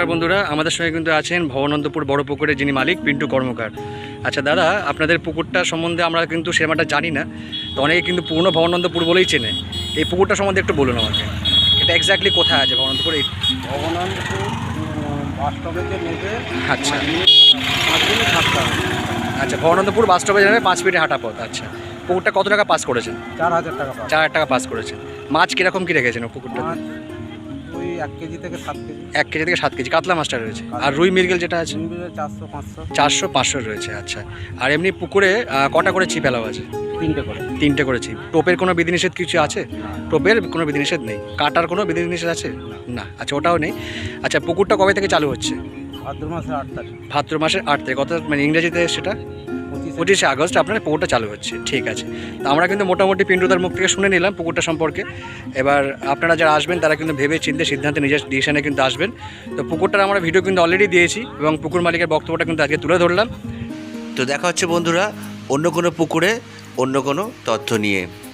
নমস্কার বন্ধুরা আমাদের সঙ্গে কিন্তু আছেন ভবনন্দপুর বড় পুকুরের যিনি মালিক পিন্টু কর্মকার। আচ্ছা দাদা আপনাদের পুকুরটা সম্বন্ধে আমরা কিন্তু সেরকমটা জানি না তো অনেকে কিন্তু পুরনো ভবনন্দপুর বলেই চেনে। এই পুকুরটা সম্বন্ধে একটু বলুন আমাকে। এটা এক্স্যাক্টলি কোথায় আছে ভবনন্দপুর? এই বাস স্টপেজে নেবে আচ্ছা। আচ্ছা ভবনন্দপুর বাস স্টপে যাবে পাঁচ মিনিটে হাঁটা পথ আচ্ছা। পুকুরটা কত টাকা পাস করেছেন? চার হাজার টাকা চার হাজার টাকা পাস করেছেন। মাছ কীরকম কী রেখেছেন পুকুরটা এক কেজি থেকে সাত কেজি। এক কেজি থেকে সাত কেজি কাতলা মাছটা রয়েছে। আর রুই মিরগেল যেটা আছে? চারশো পাঁচশো। চারশো পাঁচশো রয়েছে আচ্ছা। আর এমনি পুকুরে কটা করে ছিপ এলাও আছে? তিনটে করে। তিনটে করে ছিপ। টোপের কোনো বিধিনিষেধ কিছু আছে? টোপের কোনো বিধিনিষেধ নেই? কাটার কোনো বিধিনিষেধ আছে? না। আচ্ছা ওটাও নেই। আচ্ছা পুকুরটা কবে থেকে চালু হচ্ছে? ভাদ্র মাসের আট তারিখ। ভাদ্র মাসের আট থেকে কত মানে ইংরেজিতে সেটা? পঁচিশে আগস্ট আপনার পুকুরটা চালু হচ্ছে। ঠিক আছে। তো আমরা কিন্তু মোটামুটি পিন্টুদার মুখ থেকে শুনে নিলাম পুকুরটা সম্পর্কে। এবার আপনারা যারা আসবেন, তারা কিন্তু ভেবে চিন্তে সিদ্ধান্তে, নিজের ডিসিশনে কিন্তু আসবেন। তো পুকুরটার আমরা ভিডিও কিন্তু অলরেডি দিয়েছি এবং পুকুর মালিকের বক্তব্যটা কিন্তু আজকে তুলে ধরলাম। তো দেখা হচ্ছে বন্ধুরা, অন্য কোনো পুকুরে অন্য কোনো তথ্য নিয়ে।